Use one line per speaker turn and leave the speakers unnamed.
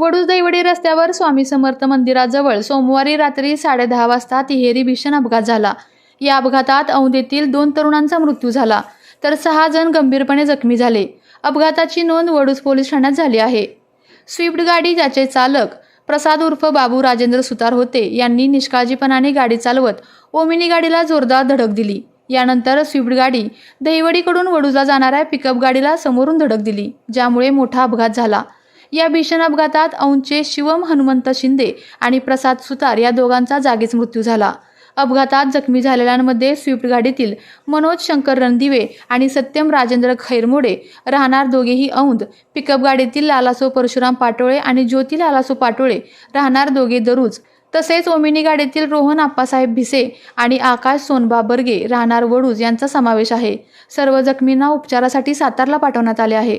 वडूज दैवडी रस्त्यावर स्वामी समर्थ मंदिराजवळ सोमवारी रात्री साडेदहा वाजता तिहेरी भीषण अपघात झाला. या अपघातात औंधेतील दोन तरुणांचा मृत्यू झाला तर सहा जण गंभीरपणे जखमी झाले. अपघाताची नोंद वडूज पोलीस ठाण्यात झाली आहे. स्विफ्ट गाडी ज्याचे चालक प्रसाद उर्फ बाबू राजेंद्र सुतार होते यांनी निष्काळजीपणाने गाडी चालवत ओमिनी गाडीला जोरदार धडक दिली. यानंतर स्विफ्ट गाडी दहिवडीकडून वडूजला जाणाऱ्या पिकअप गाडीला समोरून धडक दिली ज्यामुळे मोठा अपघात झाला. या भीषण अपघातात औंधचे शिवम हनुमंत शिंदे आणि प्रसाद सुतार या दोघांचा जागीच मृत्यू झाला. अपघातात जखमी झालेल्यांमध्ये स्विफ्ट गाडीतील मनोज शंकर रणदिवे आणि सत्यम राजेंद्र खैरमोडे राहणार दोघेही औंध पिकअप गाडीतील लालासो परशुराम पाटोळे आणि ज्योती लालासो पाटोळे राहणार दोघे दरुज. तसेच ओमिनी गाडीतील रोहन आप्पासाहेब भिसे आणि आकाश सोनबा बर्गे राहणार वडूज यांचा समावेश आहे. सर्व जखमींना उपचारासाठी सातारला पाठवण्यात आले आहे.